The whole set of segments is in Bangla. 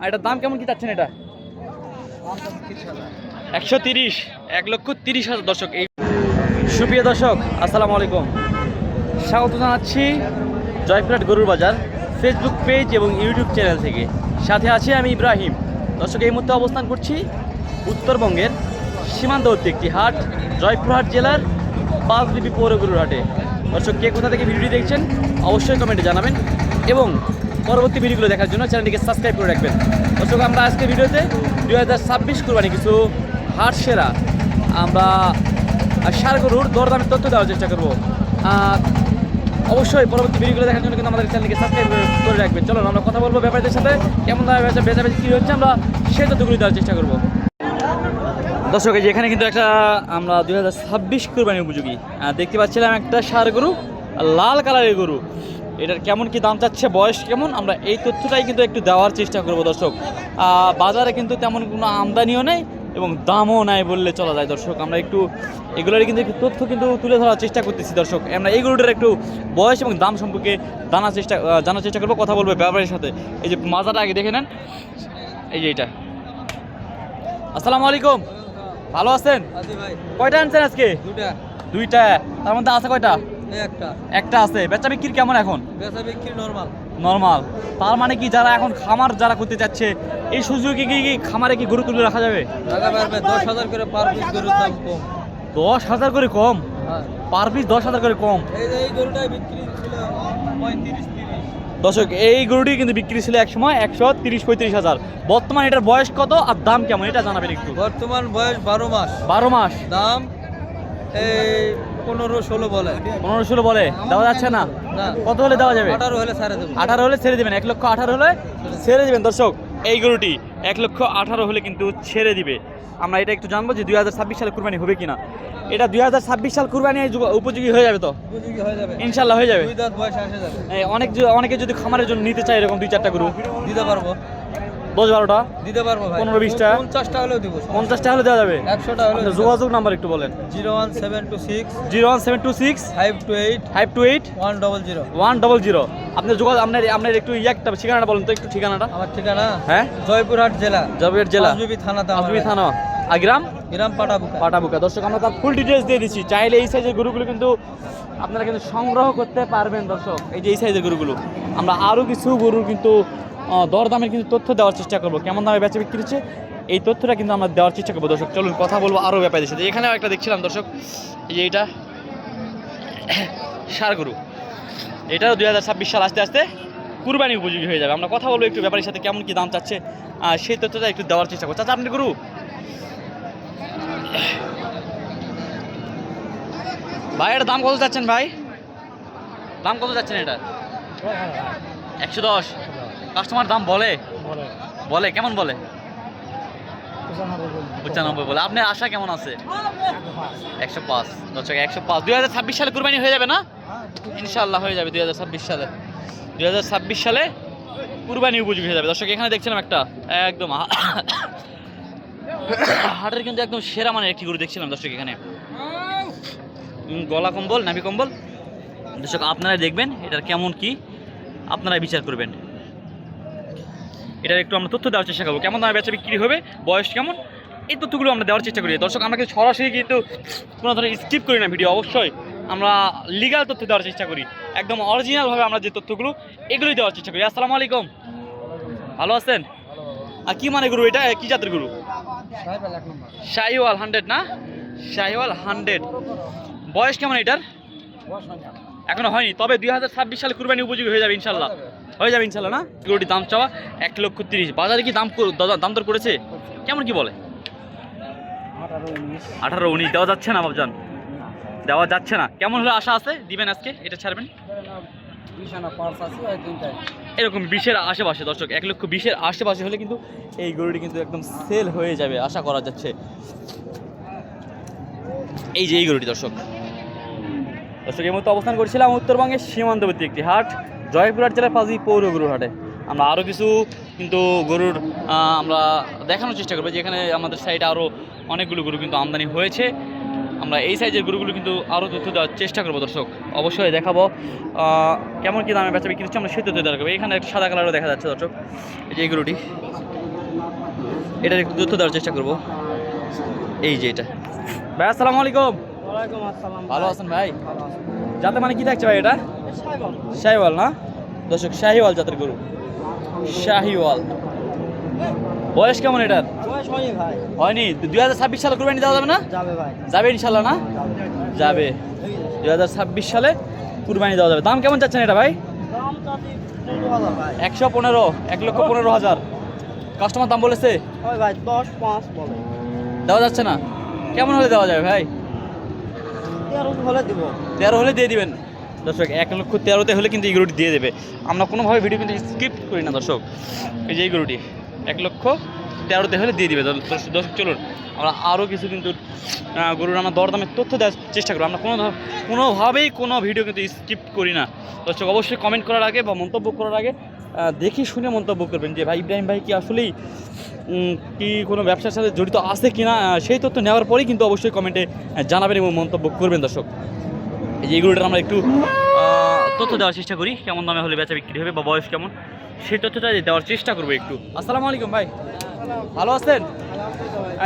আর এটার দাম কেমন কি চাচ্ছেন এটা? একশো তিরিশ, এক লক্ষ তিরিশ হাজার দর্শক। এই সুপ্রিয় দর্শক, আসসালামু আলাইকুম। স্বাগত জানাচ্ছি জয়পুরহাট গরুর বাজার ফেসবুক পেজ এবং ইউটিউব চ্যানেল থেকে। সাথে আছি আমি ইব্রাহিম। দর্শক, এই মুহূর্তে অবস্থান করছি উত্তরবঙ্গের সীমান্তবর্তী একটি হাট, জয়পুরহাট জেলার পাঁচলিপি পৌর গরুর হাটে। দর্শক, কে কোথা থেকে ভিডিওটি দেখছেন, অবশ্যই কমেন্টে জানাবেন এবং পরবর্তী ভিডিওগুলো দেখার জন্য চ্যানেলটিকে সাবস্ক্রাইব করে রাখবেন। দর্শক, আমরা আজকে ভিডিওতে দু হাজার ছাব্বিশ কোরবানি কিছু হাট সেরা। আমরা সার গরুর দরদামের তথ্য দেওয়ার চেষ্টা করব। অবশ্যই পরবর্তী ভিডিওগুলো দেখার জন্য কিন্তু আমাদের চ্যানেলকে সাবস্ক্রাইব করে রাখবেন। চলো আমরা কথা বলব ব্যাপারীদের সাথে, কেমন বেচা বেচা বেচা কী হচ্ছে, আমরা সেই তথ্যগুলি দেওয়ার চেষ্টা করব। দর্শক, এই এখানে কিন্তু একটা, আমরা দুই হাজার ছাব্বিশ কোরবানি উপযোগী। দেখতে পাচ্ছিলাম একটা সার গরু লাল কালারের গরু। এটার কেমন কি দাম চাচ্ছে বয়স কেমন আমরা এই তথ্যটাই কিন্তু একটু দেওয়ার চেষ্টা করব দর্শক। বাজারে কিন্তু তেমন কোনো আমদানিও নেই এবং দামও নাই বললে চলা যায় দর্শক। আমরা একটু এগুলোর কিন্তু একটু তথ্য কিন্তু তুলে ধরার চেষ্টা করতেছি দর্শক। আমরা এই গরুটার একটু বয়স এবং দাম সম্পর্কে জানার চেষ্টা জানার চেষ্টা করব কথা বলব ব্যাপারের সাথে। এই যে মাজাটা আগে দেখে নেন। এই যে এটা। আসসালামু আলাইকুম। ভালো আছেন? কয়টা আনছেন আজকে? দুইটা। তার মধ্যে আছে কয়টা? একটা। একটা আছে। বেচা বিক্রির কেমন এখন? বেচা বিক্রি নরমাল নর্মাল তার মানে কি যারা এখন খামার যারা করতে যাচ্ছে এই সুযোগে কি কি খামারে কি গরু তুলে রাখা যাবে? পারবে দশ হাজার করে পার পিস গরুর দাম কম। দশ হাজার করে কম? হ্যাঁ। পার পিস দশ হাজার করে কম? এই গরুটাই বিক্রি ছিল পঁয়ত্রিশ দর্শক এই গরুটি কিন্তু বিক্রি ছিল এক সময় একশো তিরিশ পঁয়ত্রিশ হাজার। বর্তমানে এটার বয়স কত আর দাম কেমন? এটা জানাবেন একটু। বর্তমান বয়স বারো মাস। বারো মাস। দাম এই পনেরো ষোলো বলে। পনেরো ষোলো বলে? দেওয়া যাচ্ছে না? কত হলে দেওয়া যাবে? আঠারো হলে ছাড়ে আঠারো হলে ছেড়ে দেবেন এক লক্ষ আঠারো হলে ছেড়ে দেবেন। দর্শক এই গরুটি এক লক্ষ আঠারো হলে কিন্তু ছেড়ে দিবে। আমরা এটা একটু জানব যে দুই হাজার ছাব্বিশ সালে কুরবানি হবে কিনা। এটা দুই হাজার ছাব্বিশ সাল কুরবানি উপযোগী হয়ে যাবে তো? হয়ে যাবে। ইনশাল্লাহ হয়ে যাবে। অনেক অনেকে যদি খামারের জন্য নিতে চায় এরকম দুই চারটা গরু। দিতে পারব। দশ বারোটা? দিতে পারব পনেরো, বিশটা? পঞ্চাশটা হলেও দিব পঞ্চাশটা হলে দেওয়া যাবে? একশোটা হলেও আপনার যোগাযোগ নাম্বার একটু বলেন। Zero one seven two six zero one seven two six five two eight five two eight one double zero. One double zero. আপনার যোগাযোগ আপনার আপনার একটু একটা ঠিকানাটা বলেন তো একটু ঠিকানাটা। আমার ঠিকানা? হ্যাঁ? জয়পুরহাট জেলা। জবের জেলা। আজমি থানা আগ্রাম গ্রাম? পাটাবুকা। পাটাবুকা। দর্শক আমরা তার ফুল ডিটেলস দিয়ে দিচ্ছি। চাইলে এই সাইজের গরুগুলো কিন্তু আপনারা কিন্তু সংগ্রহ করতে পারবেন দর্শক। এই যে এই সাইজের গরুগুলো। আমরা আরও কিছু গরুর কিন্তু দরদামের কিন্তু তথ্য দেওয়ার চেষ্টা করব। কেমন দামে বেচা বিক্রি হচ্ছে? এই তথ্যটা কিন্তু আমরা দেওয়ার চেষ্টা করব। দর্শক চলুন কথা বলব আরও ব্যাপারের সাথে। এখানেও একটা দেখছিলাম দর্শক যে এইটা সার গরু এটাও দুই হাজার ছাব্বিশ সাল আস্তে আস্তে কুরবানি উপযোগী হয়ে যাবে। আমরা কথা বলব একটু ব্যাপারের সাথে কেমন কি দাম চাচ্ছে। আহ, সেই তথ্যটা একটু দেওয়ার চেষ্টা চাচা আপনি গরু? ভাই এটার দাম কত চাচ্ছেন ভাই? দাম কত যাচ্ছেন এটা একশো দশ। কাস্টমার দাম বলে? বলে। কেমন বলে? পঁচানব্বই বলে। আপনার আশা কেমন আছে? একশো পাঁচ। দর্শক একশো পাঁচ। দুই হাজার ছাব্বিশ সালে কুরবানি হয়ে যাবে না? ইনশাল্লাহ হয়ে যাবে দুই হাজার ছাব্বিশ সালে। দুই হাজার ছাব্বিশ সালে কুরবানি উপযোগী হয়ে যাবে। দর্শক এখানে দেখছিলাম একটা একদম হাটের কিন্তু একদম সেরা মানের একটি গরু দেখছিলাম দর্শক এখানে। গলা কম্বল নাভি কম্বল। দর্শক আপনারা দেখবেন এটার কেমন কি। আপনারা বিচার করবেন। এটার একটু আমরা তথ্য দেওয়ার চেষ্টা করব। কেমন দামে বেচা বিক্রি হবে, বয়স কেমন, এই তথ্যগুলো আমরা দেওয়ার চেষ্টা করি। দর্শক আমরা কিন্তু সরাসরি কিন্তু কোনো ধরনের স্কিপ করি না ভিডিও অবশ্যই আমরা লিগাল তথ্য দেওয়ার চেষ্টা করি। একদম অরিজিনালভাবে আমরা যে তথ্যগুলো, এগুলোই দেওয়ার চেষ্টা করি। আসসালামু আলাইকুম। ভালো আছেন? আর কী মানে গুরু এটা? কী জাতের গুরু? শাহিওয়াল হান্ড্রেড না? শাহিওয়াল হান্ড্রেড বয়স কেমন এটার? এখনও হয়নি তবে দুই হাজার ছাব্বিশ সালে কুরবানি উপযোগী হয়ে যাবে ইনশাল্লাহ। হয়ে যাবে। ইনশাল্লাহ না? গরুটির দাম চাওয়া এক লক্ষ তিরিশ। বাজারে কি দাম দাম দর করেছে? কেমন কি বলে? আঠারো উনিশ। দেওয়া যাচ্ছে না বাবজান। দেওয়া যাচ্ছে না। কেমন হলে আশা আছে? দিবেন আজকে? এটা ছাড়বেন? এরকম বিশের আশেপাশে দর্শক এক লক্ষ বিশের আশেপাশে হলে কিন্তু এই গরুটি কিন্তু একদম সেল হয়ে যাবে আশা করা যাচ্ছে। এই যে এই গরুটি দর্শক। দর্শক, এই মতো অবস্থান করছিলাম উত্তরবঙ্গের সীমান্তবর্তী একটি হাট, জয়পুরহাট জেলার পাশে পৌর গরুর হাটে আমরা আরও কিছু কিন্তু গরুর আমরা দেখানোর চেষ্টা করব যে এখানে আমাদের সাইডে আরও অনেকগুলো গরু কিন্তু আমদানি হয়েছে। আমরা এই সাইজের গরুগুলো কিন্তু আরও তথ্য দেওয়ার চেষ্টা করব দর্শক, অবশ্যই দেখাবো। কেমন কী দামে বেচা হচ্ছে আমরা সেই তথ্য করব। এখানে সাদা কালারও দেখা যাচ্ছে দর্শক, এই যে এই গরুটি, এটার একটু তথ্য দেওয়ার চেষ্টা করব। এই যে এটা। ভাই, আসসালামু আলাইকুম। ওয়ালাইকুম আসসালাম ভালো আছেন ভাই? যাতে মানে কি থাকছে ভাই এটা? শাহিওয়াল। না? দর্শক শাহিওয়াল জাতের গরু। শাহিওয়াল। বয়স কেমন এটার? বয়স হয়নি ভাই। হয়নি? দুই হাজার ছাব্বিশ সালে কুরবানি দেওয়া যাবে না? যাবে ভাই। যাবে ইনশাল্লাহ না? যাবে। দুই হাজার ছাব্বিশ সালে কুরবানি দেওয়া যাবে। দাম কেমন চাচ্ছেন এটা ভাই? একশো পনেরো এক লক্ষ পনেরো হাজার। কাস্টমার দাম বলেছে? দেওয়া যাচ্ছে না? কেমন হলে দেওয়া যাবে ভাই? তেরো হলে দিয়ে দিবেন। দর্শক, এক লক্ষ তেরোতে হলে কিন্তু এই গরুটি দিয়ে দেবে। আমরা কোনোভাবে ভিডিও কিন্তু স্কিপ করি না, দর্শক। এই যে এই গরুটি, এক লক্ষ তেরোতে হলে দিয়ে দিবে। দর- দর্শক চলুন। আমরা আরও কিছু কিন্তু গরুর আমরা দরদামের তথ্য দেওয়ার চেষ্টা করব। আমরা কোনো কোনোভাবেই কোনো ভিডিও কিন্তু স্কিপ করি না। দর্শক, অবশ্যই কমেন্ট করার আগে বা মন্তব্য করার আগে দেখে শুনে মন্তব্য করবেন যে ভাই ইব্রাহিম ভাই কি আসলেই কি কোনো ব্যবসার সাথে জড়িত আছে কি না সেই তথ্য নেওয়ার পরেই কিন্তু অবশ্যই কমেন্টে জানাবেন এবং মন্তব্য করবেন দর্শক। এই আমরা একটু তথ্য দেওয়ার চেষ্টা করি। কেমন দামে হলে বেচা বিক্রি হবে বা বয়স কেমন? সেই তথ্যটা দেওয়ার চেষ্টা করব একটু। আসসালামু আলাইকুম ভাই। ভালো আছেন?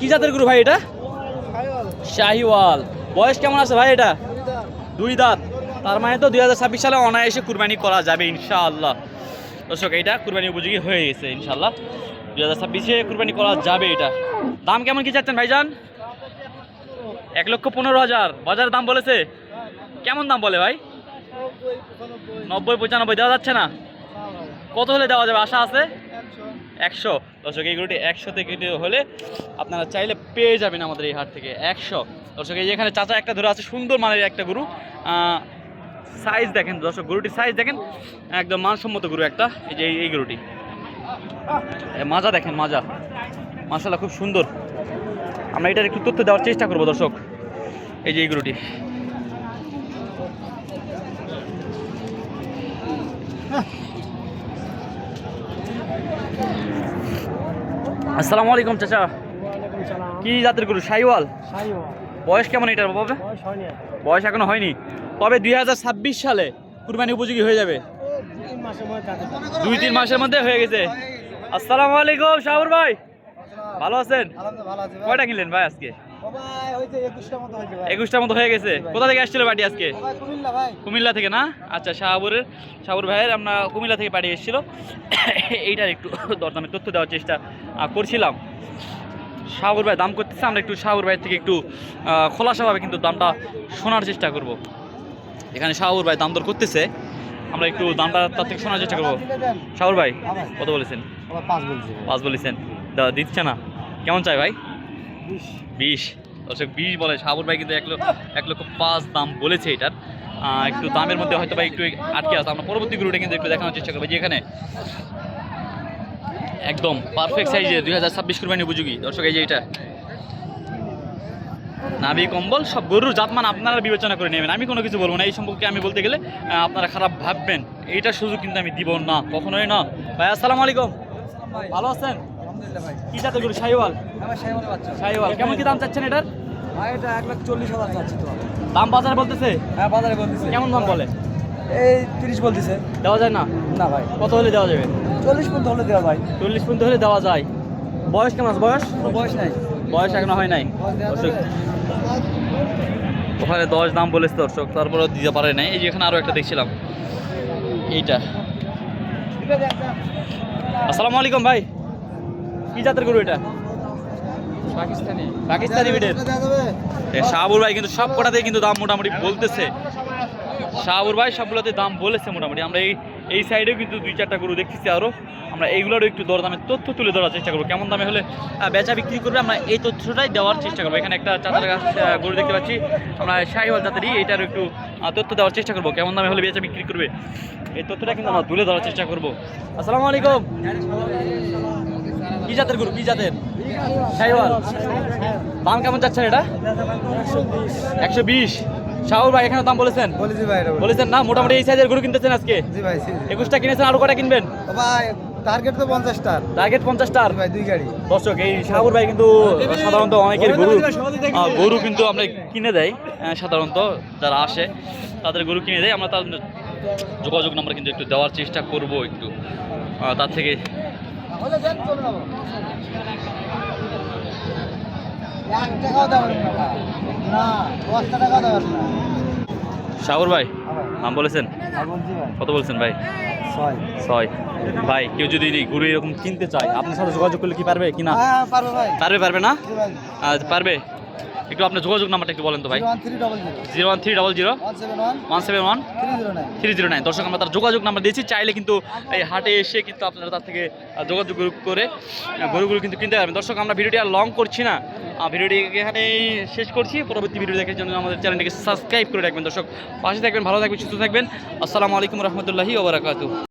কি জাতের গরু ভাই এটা? শাহিওয়াল। বয়স কেমন আছে ভাই এটা? দুই দাঁত। তার মানে তো দুই হাজার ছাব্বিশ সালে অনায়াসে কুরবানি করা যাবে, ইনশাআল্লাহ। দর্শক এটা কুরবানি উপযোগী হয়ে গেছে ইনশাল্লাহ দু হাজার ছাব্বিশে কুরবানি করা যাবে এটা। দাম কেমন কি চাচ্ছেন ভাইজান? এক লক্ষ পনেরো হাজার। বাজারের দাম বলেছে? কেমন দাম বলে ভাই? নব্বই, পঁচানব্বই দেওয়া যাচ্ছে না? কত হলে দেওয়া যাবে? আশা আছে? একশো। দর্শক, এই গরুটি একশো থেকে হলে আপনারা চাইলে পেয়ে যাবেন আমাদের এই হাট থেকে। একশো। দর্শক, এই এখানে চাচা একটা ধরে আছে, সুন্দর মানের একটা গরু। সাইজ দেখেন দর্শক গরুটির সাইজ দেখেন একদম মানসম্মত গরু একটা এই যে এই- গরুটি। মাজা দেখেন মাজা। মাসাল্লাহ খুব সুন্দর। আমরা এটার একটু তথ্য দেওয়ার চেষ্টা করব দর্শক এই যে এই গরুটি। আসসালামু আলাইকুম চাচা। কি জাতের গরু? সাইওয়াল? বয়স কেমন এটার বাবা? বয়স এখনও হয়নি? তবে দুই হাজার ছাব্বিশ সালে কুরবানি উপযোগী হয়ে যাবে। দুই, তিন মাসের মধ্যে হয়ে গেছে। আসসালামু আলাইকুম শাহুর ভাই। ভালো আছেন? কয়টা কিনলেন ভাই আজকে? একুশটার মতো হয়ে গেছে। কোথা থেকে আসছিল পার্টি আজকে? কুমিল্লা থেকে না? আচ্ছা শাহাবুরের শাহাবুর ভাইয়ের আমরা কুমিল্লা থেকে পাঠিয়ে এসেছিল। এইটার একটু দরদামে তথ্য দেওয়ার চেষ্টা করছিলাম। শাহাবুর ভাই দাম করতেছে, আমরা একটু শাহাবুর ভাইয়ের থেকে একটু খোলাসাভাবে কিন্তু দামটা শোনার চেষ্টা করব। এখানে শাহাবুর ভাই দাম দর করতেছে। আমরা একটু দামটা তার থেকে শোনার চেষ্টা করব। শাহুর ভাই কত বলেছেন? পাঁচ বলেছেন। দাদা দিচ্ছে না। কেমন চাই ভাই? বিশ। দর্শক বিশ বলে সাবর ভাই কিন্তু এক লক্ষ এক লক্ষ পাঁচ দাম বলেছে এটার। একটু দামের মধ্যে হয়তো বা একটু আটকে আছে। আমরা পরবর্তী গ্রুপে কিন্তু একটু দেখানোর চেষ্টা করব। যে এখানে একদম পারফেক্ট সাইজে দুই হাজার ছাব্বিশ কুরবানি উপযোগী। দর্শক এই যে এটা। নাভি কম্বল সব গরুর জাতমান আপনারা বিবেচনা করে নেবেন। আমি কোনো কিছু বলব না। এই সম্পর্কে আমি বলতে গেলে আপনারা খারাপ ভাববেন। এইটার সুযোগ কিন্তু আমি দিব না কখনোই না। ভাই আসসালামু আলাইকুম। ভালো আছেন? কি জাতের গরু? শাহিওয়াল। শাহিওয়াল। কেমন কি দাম চাচ্ছেন এটার? ভাই এটা এক লাখ চল্লিশ হাজার তো। দাম বাজার বলতেছে? হ্যাঁ বাজারে বলতেছে। কেমন দাম বলে? এই তিরিশ বলতেছে। দেওয়া যায় না? না ভাই। কত হলে দেওয়া যাবে? চল্লিশ পর্যন্ত হলে দেওয়া ভাই। চল্লিশ পর্যন্ত হলে দেওয়া যায়। বয়স কেমন বয়স? বয়স নাই। বয়স এখনও হয় নাই। ওখানে দশ দাম বলেছে দর্শক তারপরেও দিতে পারে নাই। এই যে এখানে আরও একটা দেখছিলাম। এইটা। আসসালামু আলাইকুম ভাই। কি জাতের গরু এটা? পাকিস্তানি। পাকিস্তানি বিটের শাহাবুর ভাই কিন্তু সব কটাতেই কিন্তু দাম মোটামুটি বলতেছে। শাহাবুর ভাই সবগুলোতে দাম বলেছে মোটামুটি। আমরা এই এই সাইডেও কিন্তু দুই চারটা গরু দেখতেছি আরও আমরা এইগুলোরও একটু দরদামের তথ্য তুলে ধরার চেষ্টা করব। কেমন দামে হলে বেচা বিক্রি করবে আমরা এই তথ্যটাই দেওয়ার চেষ্টা করব। এখানে একটা চাতার গাছ গরু দেখতে পাচ্ছি। আমরা শাহিওয়াল জাতেরই এটারও একটু তথ্য দেওয়ার চেষ্টা করব। কেমন দামে হলে বেচা বিক্রি করবে এই তথ্যটা কিন্তু আমরা তুলে ধরার চেষ্টা করব। আসসালামু আলাইকুম। কি জাতের গরু? কি জাতের? শাহিওয়াল। দাম কেমন যাচ্ছেন এটা? একশো বিশ। শাহুর ভাই এখানে দাম বলেছেন? বলেছি ভাই বলেছেন না? মোটামুটি এই সাইজের গরু কিনতেছেন আজকে? জি ভাই একুশটা কিনেছেন আরও কটা কিনবেন? ভাই টার্গেট তো পঞ্চাশটার। টার্গেট পঞ্চাশটার? ভাই দুই গাড়ি। দর্শক এই শাহুর ভাই কিন্তু সাধারণত অনেকের গরু গরু কিন্তু আমরা কিনে দেয় সাধারণত যারা আসে তাদের গরু কিনে দেয় আমরা তাদের যোগাযোগ নাম্বার কিন্তু একটু দেওয়ার চেষ্টা করব একটু। তার থেকে সাগর ভাই নাম বলেছেন? কত বলছেন ভাই? ছয়। ভাই কেউ যদি গরু এরকম কিনতে চায় আপনার সাথে যোগাযোগ করলে কি পারবে কি না পারবে পারবে না? পারবে একটু আপনার যোগাযোগ নাম্বারটা একটু বলেন তো ভাই। Zero one three double zero. One seven one. Three zero nine. দর্শক আমরা তার যোগাযোগ নাম্বার দিয়েছি। চাইলে কিন্তু এই হাটে এসে কিন্তু আপনারা তার থেকে যোগাযোগ করে গরুগুলো কিন্তু কিনতে পারবেন। দর্শক আমরা ভিডিওটি আর লং করছি না। ভিডিওটি এখানেই শেষ করছি। পরবর্তী ভিডিও দেখার জন্য আমাদের চ্যানেলটিকে সাবস্ক্রাইব করে রাখবেন। দর্শক পাশে থাকবেন ভালো থাকবেন সুস্থ থাকবেন। আসসালামু আলাইকুম রহমতুল্লাহি ওবরাকাতু